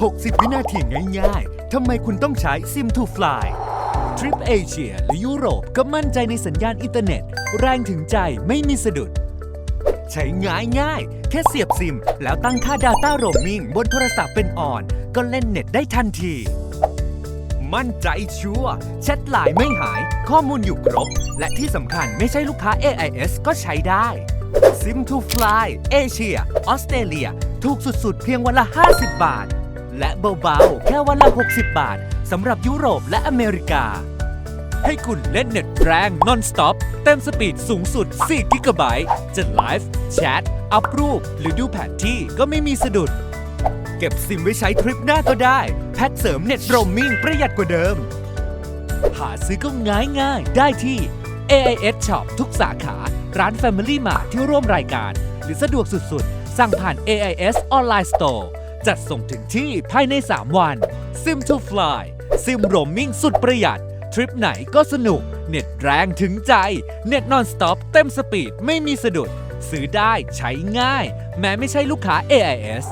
60 วินาทีง่ายๆ ทำไมคุณต้องใช้ Sim to Fly ทริปเอเชียหรือยุโรปก็มั่นใจในสัญญาณอินเทอร์เน็ต แรงถึงใจไม่มีสะดุด ใช้ง่ายง่าย แค่เสียบซิม แล้วตั้งค่า Data Roaming บนโทรศัพท์เป็นออน ก็เล่นเน็ตได้ทันที มั่นใจชัวร์แชทไลน์ไม่หาย ข้อมูลอยู่ครบ และที่สำคัญไม่ใช่ลูกค้า AIS ก็ใช้ได้ Sim to Fly เอเชียออสเตรเลีย ถูกสุดๆ เพียงวันละ 50 บาท และเบาๆ แค่วันละ 60 บาทสำหรับยุโรปและอเมริกา ให้คุณเล่นเน็ตแรง non-stop เต็มสปีดสูงสุด 4 กิกะไบต์จะไลฟ์แชท อัพรูป หรือดูแผนที่ก็ไม่มีสะดุด เก็บซิมไว้ใช้ทริปหน้าก็ได้ แพ็กเสริมเน็ตโรมมิ่งประหยัดกว่าเดิม หาซื้อก็ง่ายง่ายๆได้ที่ AIS Shop ทุกสาขา ร้าน Family Mart ที่ร่วมรายการ หรือสะดวกสุดๆ สั่งผ่าน AIS Online Store จัดส่งถึงที่ภายใน 3 วัน Sim to Fly ซิมโรมมิ่งสุดประหยัด ทริปไหนก็สนุก เน็ตแรงถึงใจ เน็ตนอนสต็อปเต็มสปีดไม่มีสะดุด ซื้อได้ใช้ง่าย แม้ไม่ใช่ลูกค้า AIS